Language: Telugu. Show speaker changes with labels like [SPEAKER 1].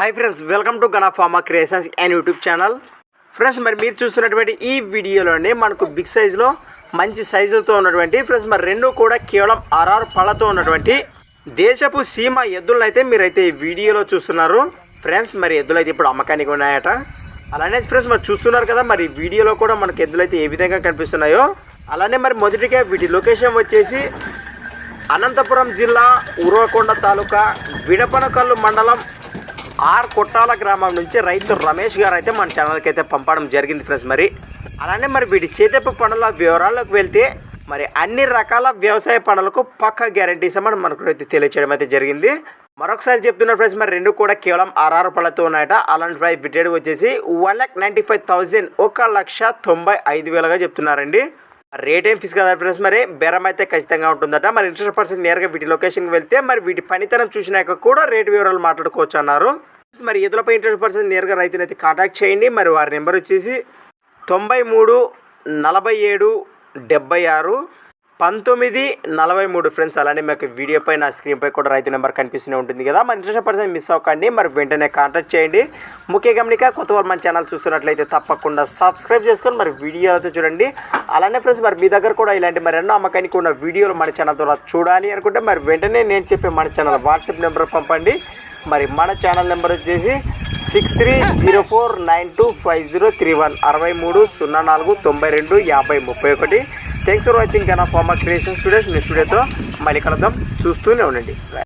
[SPEAKER 1] Hi friends welcome to Kanna farmer creations and YouTube channel friends మరి మీరు చూస్తున్నటువంటి ఈ వీడియోలోనే మనకు బిగ్ సైజులో మంచి సైజుతో ఉన్నటువంటి ఫ్రెండ్స్ మరి రెండు కూడా కేవలం ఆర్ఆర్ పళ్ళతో ఉన్నటువంటి దేశపు సీమ ఎద్దులను అయితే మీరైతే ఈ వీడియోలో చూస్తున్నారు. ఫ్రెండ్స్ మరి ఎద్దులు అయితే ఇప్పుడు అమ్మకానికి ఉన్నాయట. అలానే ఫ్రెండ్స్ మరి చూస్తున్నారు కదా మరి వీడియోలో కూడా మనకు ఎద్దులు అయితే ఏ విధంగా కనిపిస్తున్నాయో. అలానే మరి మొదటిగా వీటి లొకేషన్ వచ్చేసి అనంతపురం జిల్లా ఉరవకొండ తాలూకా విడపనకల్లు మండలం ఆర్ కొట్టాల గ్రామం నుంచి రైతు రమేష్ గారు అయితే మన ఛానల్కి అయితే పంపడం జరిగింది ఫ్రెండ్స్ మరి అలానే మరి వీటి చేతపు పనుల వివరాల్లోకి వెళ్తే మరి అన్ని రకాల వ్యవసాయ పనులకు పక్క గ్యారంటీస్ అని మనకు అయితే తెలియచేయడం అయితే జరిగింది. మరొకసారి చెప్తున్న ఫ్రెండ్స్ మరి రెండు కూడా కేవలం ఆర్ఆర్ పళ్ళతో ఉన్నాయట. అలాంటి ప్రైస్ బిటెడ్ వచ్చేసి one lakh ninety five thousand ఒక లక్ష తొంభై ఐదు వేలుగా చెప్తున్నారండి. రేట్ ఏం ఫీజు కదా ఫ్రెండ్స్ మరి బేరం అయితే ఖచ్చితంగా ఉంటుందట. మరి ఇంట్రెస్ట్ పర్సన్ నేరుగా వీటి లొకేషన్కి వెళ్తే మరి వీటి పనితనం చూసినాక కూడా రేట్ వివరాలు మాట్లాడుకోవచ్చు అన్నారు. మరి ఇతరులపై ఇంట్రెస్ట్ పర్సన్ నేరుగా రైతుని అయితే కాంటాక్ట్ చేయండి. మరి వారి నెంబర్ వచ్చేసి తొంభై మూడు నలభై ఏడు డెబ్బై ఆరు పంతొమ్మిది నలభై మూడు. ఫ్రెండ్స్ అలానే మీకు వీడియోపై నా స్క్రీన్పై కూడా రైతు నెంబర్ కనిపిస్తూనే ఉంటుంది కదా. మరి ఇంట్రెస్ట్ పర్సన్ మిస్ అవ్వకండి. మరి వెంటనే కాంటాక్ట్ చేయండి. ముఖ్య గమనిక కొత్త వారు మన ఛానల్ చూస్తున్నట్లయితే తప్పకుండా సబ్స్క్రైబ్ చేసుకొని మరి వీడియో అయితే చూడండి. అలానే ఫ్రెండ్స్ మరి మీ దగ్గర కూడా ఇలాంటి మరి ఎన్నో అమ్మకానికి ఉన్న వీడియోలు మన ఛానల్ ద్వారా చూడాలి అనుకుంటే మరి వెంటనే నేను చెప్పే మన ఛానల్ వాట్సాప్ నెంబర్ పంపండి. మరి మన ఛానల్ నెంబర్ వచ్చేసి six three zero four nine two five zero three one అరవై మూడు సున్నా నాలుగు తొంభై రెండు యాభై ముప్పై ఒకటి. Thanks for watching Kanna farmer creation studios మీ స్టూడియోతో మళ్ళీ కలుద్దాం. చూస్తూనే ఉండండి.